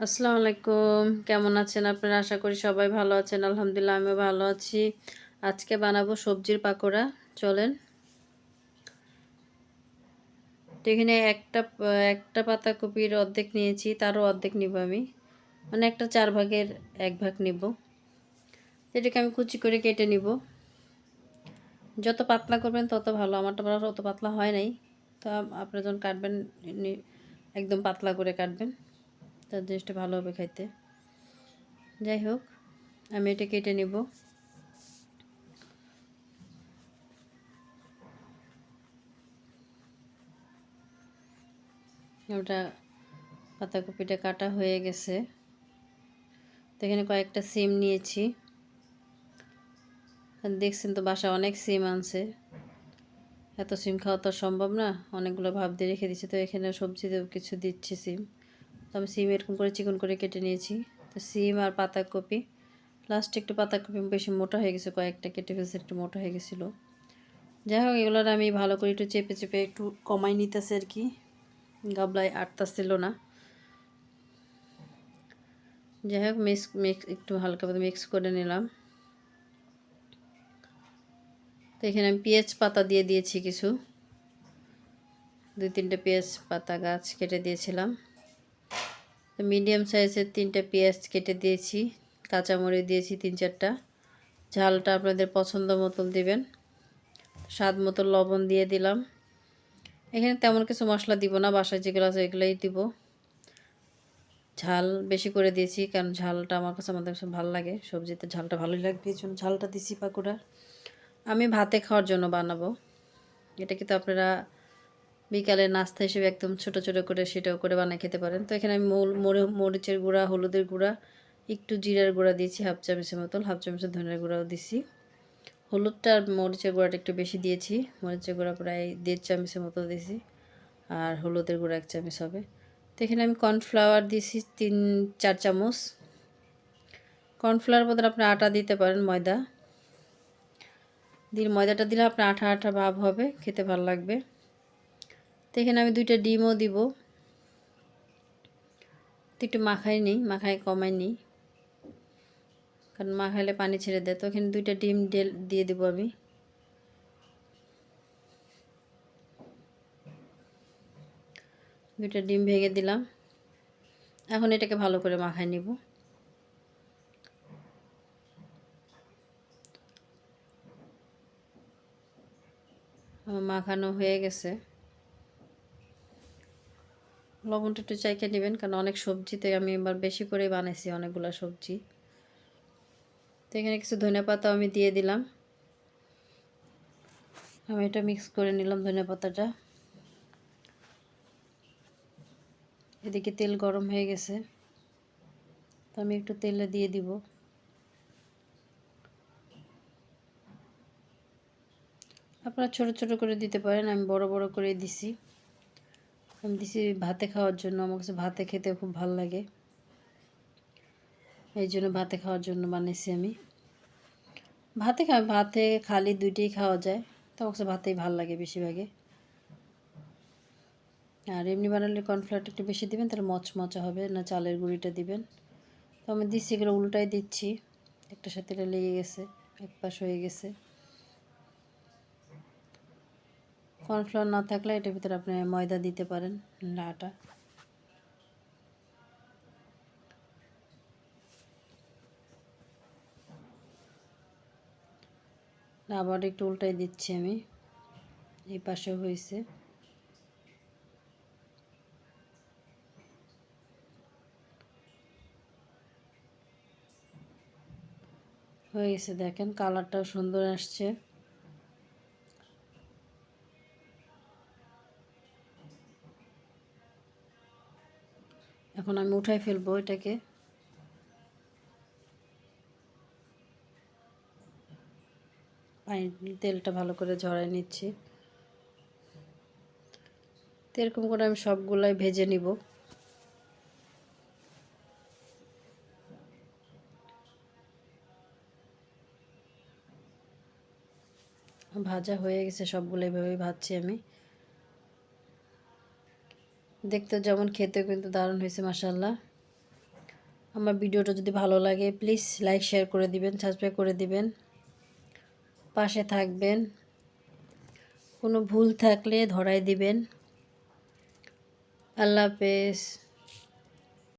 আসসালামু আলাইকুম। কেমন আছেন আপনারা? আশা করি সবাই ভালো আছেন। আলহামদুলিল্লাহ, আমিও ভালো আছি। আজকে বানাবো সবজির পাকোড়া। চলেন। এখানে একটা একটা পাতাকপির অর্ধেক নিয়েছি, তারও অর্ধেক নিব আমি। মানে একটা চার ভাগের এক ভাগ নিব। এটাকে আমি কুচি করে কেটে নিব। যত পাতলা করবেন, তত ভালো। আমারটা অত পাতলা হয় নাই। তো আপনারা যখন কাটবেন একদম পাতলা করে কাটবেন। তার জিনিসটা ভালো হবে খাইতে। যাই হোক, আমি এটা কেটে নিব। ওটা পাতাকপিটা কাটা হয়ে গেছে। তো এখানে কয়েকটা সিম নিয়েছি। দেখছেন তো বাসা অনেক সিম আনছে। এত সিম খাওয়া তো সম্ভব না। অনেকগুলো ভাব দিয়ে রেখে দিচ্ছি তো এখানে সবজিতে কিছু দিচ্ছি সিম। তো আমি সিম এরকম করে চিকন করে কেটে নিয়েছি। তো সিম আর পাতাকপি লাস্ট একটু পাতাকপি বেশি মোটা হয়ে গেছে, কয়েকটা কেটে ফেলছে, একটু মোটা হয়ে গেছিল। যাই হোক, এগুলোর আমি ভালো করে একটু চেপে চেপে একটু কমাই নিতেছে আর কি। গাবলায় আটতাছিল না। যাই হোক মিক্স মিক্স একটু হালকা মিক্স করে নিলাম। তো এখানে আমি পেঁয়াজ পাতা দিয়ে দিয়েছি কিছু। দুই তিনটে পেঁয়াজ পাতা গাছ কেটে দিয়েছিলাম। মিডিয়াম সাইজের তিনটে পেঁয়াজ কেটে দিয়েছি, কাঁচামরিচ দিয়েছি তিন চারটা। ঝালটা আপনাদের পছন্দ মতন দিবেন। স্বাদ মতো লবণ দিয়ে দিলাম। এখানে তেমন কিছু মশলা দিব না, বাসায় যেগুলো আছে এগুলোই দিব। ঝাল বেশি করে দিয়েছি, কারণ ঝালটা আমার কাছে আমাদের ভালো লাগে। সবজিতে ঝালটা ভালোই লাগবে, এই জন্য ঝালটা দিছি পাকুড়া আমি ভাতে খাওয়ার জন্য বানাবো। এটা কিন্তু আপনারা বিকালে নাস্তা হিসেবে একদম ছোট ছোট করে সেটাও করে বানিয়ে খেতে পারেন। তো এখানে আমি মরিচের গুঁড়া, হলুদের গুঁড়া, একটু জিরার গুঁড়া দিয়েছি, হাফ চামচের মতন, হাফ চামচের ধনের গুঁড়াও দিছি। হলুদটা আর মরিচের গুঁড়াটা একটু বেশি দিয়েছি, মরিচের গুঁড়া প্রায় দেড় চামচের মতো দিয়েছি আর হলুদের গুঁড়া এক চামচ হবে। তো এখানে আমি কর্নফ্লাওয়ার দিয়েছি তিন, চার চামচ। কর্নফ্লাওয়ার বদলে আপনি আটা দিতে পারেন, ময়দা। দিন ময়দাটা দিলে আপনার আঠা আঠা ভাব হবে, খেতে ভালো লাগবে। তো এখানে আমি দুইটা ডিমও দিব। তো একটু মাখাই নিই, মাখাই কমাই নিই। কারণ মাখাইলে পানি ছেড়ে দেয়। তো এখানে দুইটা ডিম দিয়ে দেবো আমি। দুইটা ডিম ভেঙে দিলাম। এখন এটাকে ভালো করে মাখাই নিব। মাখানো হয়ে গেছে। লবণটা একটু চাইকে নেবেন, কারণ অনেক সবজিতে আমি এবার বেশি করে বানাইছি অনেকগুলো সবজি। তো এখানে কিছু ধনে পাতা আমি দিয়ে দিলাম। আমি এটা মিক্স করে নিলাম ধনে পাতাটা। এদিকে তেল গরম হয়ে গেছে। তো আমি একটু তেলে দিয়ে দিব। আপনারা ছোট ছোট করে দিতে পারেন, আমি বড় বড় করে দিছি। আমি দিছি ভাতে খাওয়ার জন্য। আমার কাছে ভাতে খেতে খুব ভালো লাগে। এই জন্য ভাতে খাওয়ার জন্য বানিয়েছি আমি। ভাতে খা, ভাতে খালি দুইটাই খাওয়া যায়। তো আমার কাছে ভাতেই ভালো লাগে বেশিরভাগে আর এমনি বানালে কর্নফ্লাওয়ারটা একটু বেশি দিবেন, তাহলে মচমচা হবে, না চালের গুঁড়িটা দিবেন। তো আমি দিচ্ছি, এগুলো উল্টাই দিচ্ছি। একটা সাথে এটা লেগে গেছে এক পাশ হয়ে গেছে। কর্নফ্লাওয়ার না থাকলে এটার ভিতরে আপনি ময়দা দিতে পারেন আটা আবার একটু উল্টাই দিচ্ছি আমি, এই পাশে হয়েছে। হয়ে গেছে দেখেন, কালারটাও সুন্দর আসছে। এখন আমি উঠাই ফেলব এটাকে। তেলটা ভালো করে ঝরাই নিচ্ছি। তো এরকম করে আমি সবগুলাই ভেজে নিব। ভাজা হয়ে গেছে, সবগুলো এভাবেই ভাজছি আমি। দেখতে যেমন খেতে কিন্তু দারুণ হয়েছে মাসাল্লাহ আমার ভিডিওটা যদি ভালো লাগে প্লিজ লাইক শেয়ার করে দিবেন সাবস্ক্রাইব করে দিবেন। পাশে থাকবেন। কোনো ভুল থাকলে ধরাই দিবেন। আল্লাহ হাফেজ।